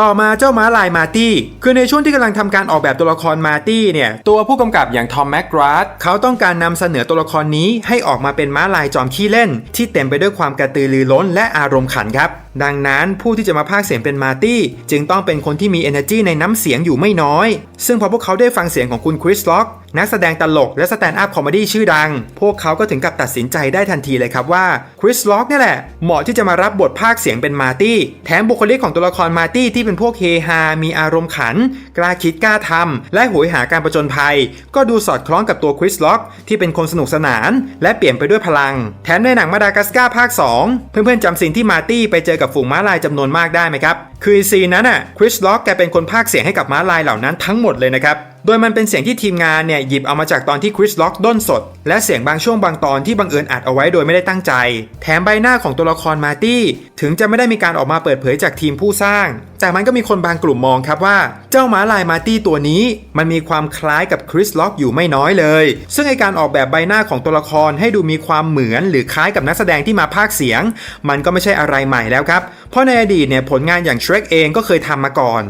ต่อมาเจ้าม้าลายมาตี้คือในช่วงที่กำลังทำการออกแบบตัวละครมาตี้เนี่ย ตัวผู้กำกับอย่างทอมแมกกราดเขาต้องการนำเสนอตัวละครนี้ให้ออกมาเป็นม้าลายจอมขี้เล่น ที่เต็มไปด้วยความกระตือรือร้นและอารมณ์ขันครับ ดังนั้นผู้ที่จะมาพากย์เสียงเป็นมาตี้จึงต้องเป็นคนที่มี energy ในน้ำเสียงอยู่ไม่น้อย ซึ่งพอพวกเขาได้ฟังเสียงของคุณคริสล็อก นักแสดงตลกและสแตนด์อัพคอมเมดี้ชื่อดัง พวกเขาก็ถึงกับตัดสินใจได้ทันทีเลยครับว่าคริสล็อกนี่แหละ เหมาะที่จะมารับบทภาคเสียงเป็นมาร์ตี้ แถมบุคลิกของตัวละครมาร์ตี้ที่เป็นพวกเฮฮา มีอารมณ์ขัน กล้าคิดกล้าทำ และโหยหาการประจนภัย ก็ดูสอดคล้องกับตัวคริสล็อกที่เป็นคนสนุกสนาน และเปลี่ยนไปด้วยพลัง แถมในหนังมาดากัสการ์ภาค 2 เพื่อนๆจำซีนที่มาร์ตี้ไปเจอกับฝูงม้าลายจำนวนมากได้ไหมครับ คือซีนนั้นน่ะคริสล็อกแกเป็นคนพากย์เสียงให้กับม้าลายเหล่านั้นทั้งหมดเลยนะครับ โดยมันเป็นเสียงที่ทีมงานเนี่ยหยิบเอามาจากตอนที่คริสล็อกด้นสด และเสียงบางช่วงบางตอนที่บังเอิญอัดเอาไว้โดยไม่ได้ตั้งใจ แถมใบหน้าของตัวละครมาร์ตี้ ถึงจะไม่ได้มีการออกมาเปิดเผยจากทีมผู้สร้างแต่มันก็มีคนบางกลุ่มมองครับว่า เจ้าหมาลายมาร์ตี้ตัวนี้ มันมีความคล้ายกับคริสล็อกอยู่ไม่น้อยเลย ซึ่งไอการออกแบบใบหน้าของตัวละครให้ดูมีความเหมือน หรือคล้ายกับนักแสดงที่มาพากเสียง มันก็ไม่ใช่อะไรใหม่แล้วครับเพราะในอดีตเนี่ยผลงานอย่าง Shrek เองก็เคยทำมาก่อน